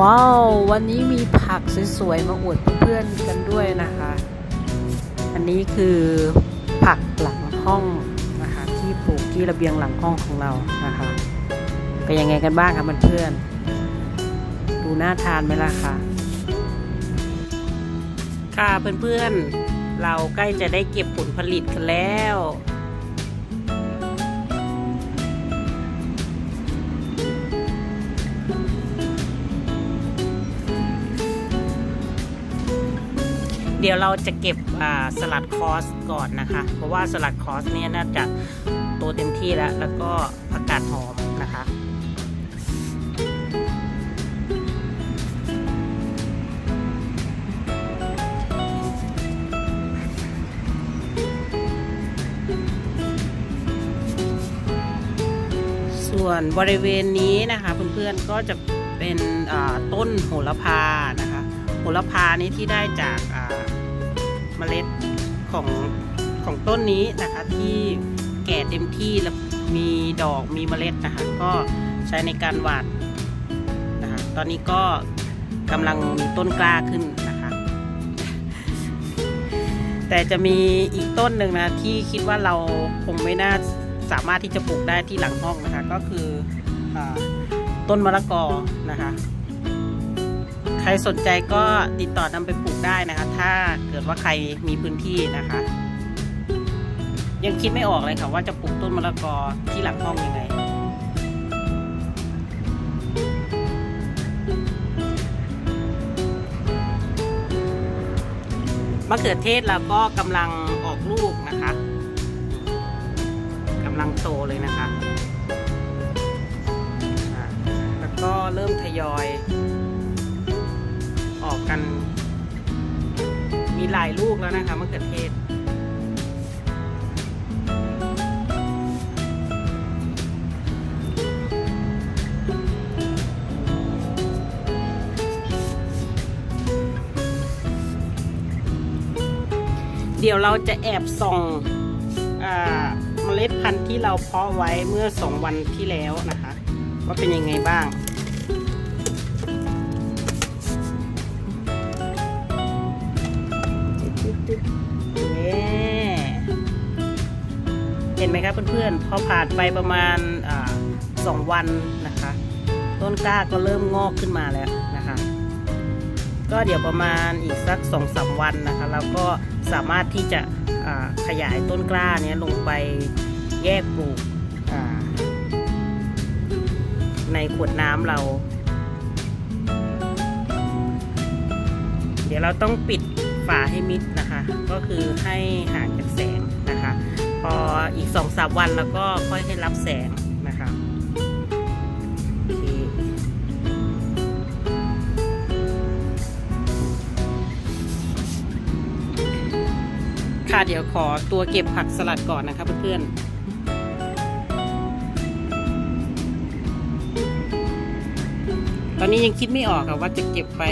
ว้าว วันนี้มีผักสวยๆ มาอวดเพื่อนๆกันด้วยนะคะ อันนี้คือผักหลังห้องนะคะ ที่ปลูกที่ระเบียงหลังห้องของเรานะคะ เป็นยังไงกันบ้างคะเพื่อนๆดูน่าทานไหมล่ะคะค่ะเพื่อนๆ เราใกล้จะได้เก็บผลผลิตกันแล้ว เดี๋ยวเราจะเก็บสลัดคอสก่อนนะคะ เพราะว่าสลัดคอสเนี่ยน่าจะโตเต็มที่แล้ว แล้วก็ผักกาดหอมนะคะส่วนบริเวณนี้นะคะเพื่อนๆก็จะเป็นต้นโหระพานะคะ โหระพานี้ที่ได้จากา มล็ดของของต้นนี้นะคะที่แก่เต็มที่แล้วมีดอกมีเมล็ดนะคะก็ใช้ในการหว่านนะคะตอนนี้ก็กำลังมีต้นกล้าขึ้นนะคะ แต่จะมีอีกต้นหนึ่งนะที่คิดว่าเราคงไม่น่าสามารถที่จะปลูกได้ที่หลังห้องนะคะ ก็คืออต้นมะละกอนะคะ ใครสนใจก็ติดต่อนำไปปลูกได้นะคะ ถ้าเกิดว่าใครมีพื้นที่นะคะ ยังคิดไม่ออกเลยค่ะว่าจะปลูกต้นมะละกอที่หลังห้องยังไง มะเขือเทศเราก็กำลังออกลูกนะคะกำลังโตเลยนะคะ แล้วก็เริ่มทยอย กัน มีหลายลูกแล้วนะคะมะเขือเทศเดี๋ยวเราจะแอบส่องเมล็ดพันธุ์ที่เราเพาะไว้เมื่อสองวันที่แล้วนะคะ ว่าเป็นยังไงบ้าง ห็นไหมครับเพื่อนๆพอผ่านไปประมาณสองวันนะคะ ต้นกล้าก็เริ่มงอกขึ้นมาแล้วนะคะ ก็เดี๋ยวประมาณอีกสักสองสามวันนะคะเราก็สามารถที่จะขยายต้นกล้าเนี้ยลงไปแยกปลูกในขวดน้ำเรา เดี๋ยวเราต้องปิดฝาให้มิดนะคะ ก็คือให้ห่างจากแสง พออีกสองสามวันแล้วก็ค่อยให้รับแสงนะคะค่ะเดี๋ยวขอตัวเก็บผักสลัดก่อนนะคะเพื่อนๆตอนนี้ยังคิดไม่ออกค่ะว่าจะเก็บไป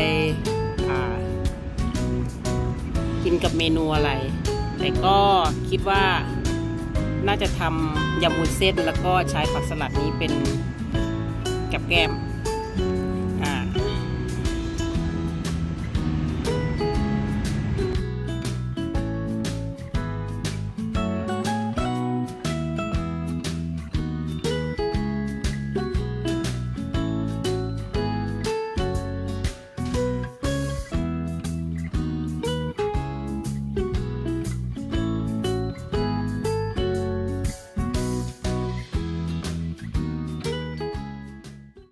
กินกับเมนูอะไร แต่ก็คิดว่า น่าจะทำยำวุ้นเส้น แล้วก็ใช้ผักสลัดนี้เป็นกับแก้ม